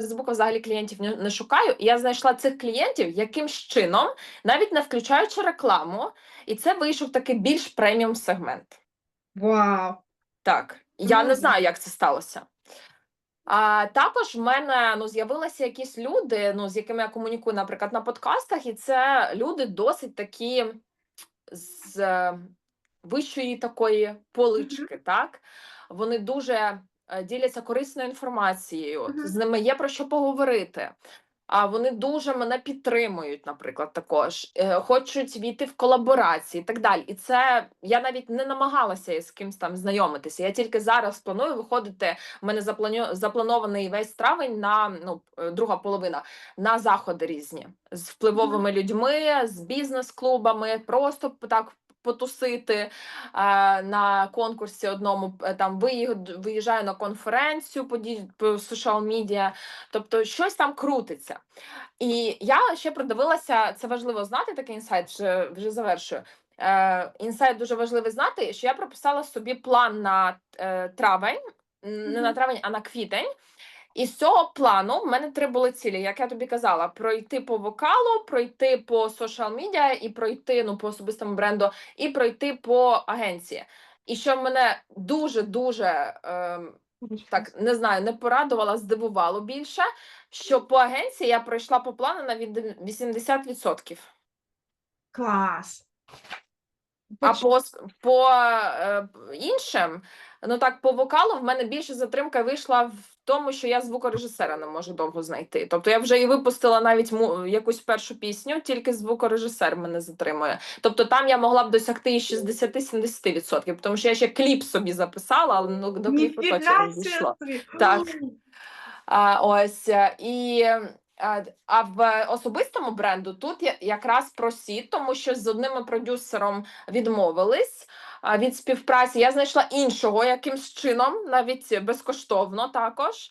Фейсбуку взагалі клієнтів не, шукаю. І я знайшла цих клієнтів якимсь чином, навіть не включаючи рекламу, і це вийшов такий більш преміум сегмент. Вау. Так, я не знаю, як це сталося. А також в мене ну, з'явилися якісь люди, ну, з якими я комунікую, наприклад, на подкастах, і це люди досить такі з е, вищої такої полички, так? Вони дуже діляться корисною інформацією, Мгм. з ними є про що поговорити. А вони дуже мене підтримують, наприклад, також е, хочуть війти в колаборації і так далі. І це я навіть не намагалася з кимось там знайомитися. Я тільки зараз планую виходити. У мене запланю, запланований весь травень на ну е, друга половина на заходи різні з впливовими людьми, з бізнес-клубами, просто так потусити е, на конкурсі одному. е, Там виїжджаю на конференцію по, social media, тобто щось там крутиться. І я ще продивилася, це важливо знати, такий інсайт, вже, вже завершую. Е, інсайт дуже важливий знати, що я прописала собі план на е, травень, не на травень, а на квітень. І з цього плану в мене три були цілі, як я тобі казала: пройти по вокалу, пройти по social media і пройти ну, по особистому бренду, і пройти по агенції. І що мене дуже дуже ем, так не знаю, не порадувала, здивувало більше, що по агенції я пройшла по плану на 80%. Клас. А по, по е, іншим, ну так, по вокалу в мене більше затримка вийшла в тому, що я звукорежисера не можу довго знайти. Тобто я вже і випустила навіть му, якусь першу пісню, тільки звукорежисер мене затримує. Тобто там я могла б досягти і 60-70%, тому що я ще кліп собі записала, але ну, до кліпу точно не дійшло. Так. А, ось е, і а, а в особистому бренду тут я- якраз просі, тому що з одним продюсером відмовились від співпраці. Я знайшла іншого якимсь чином, навіть безкоштовно також.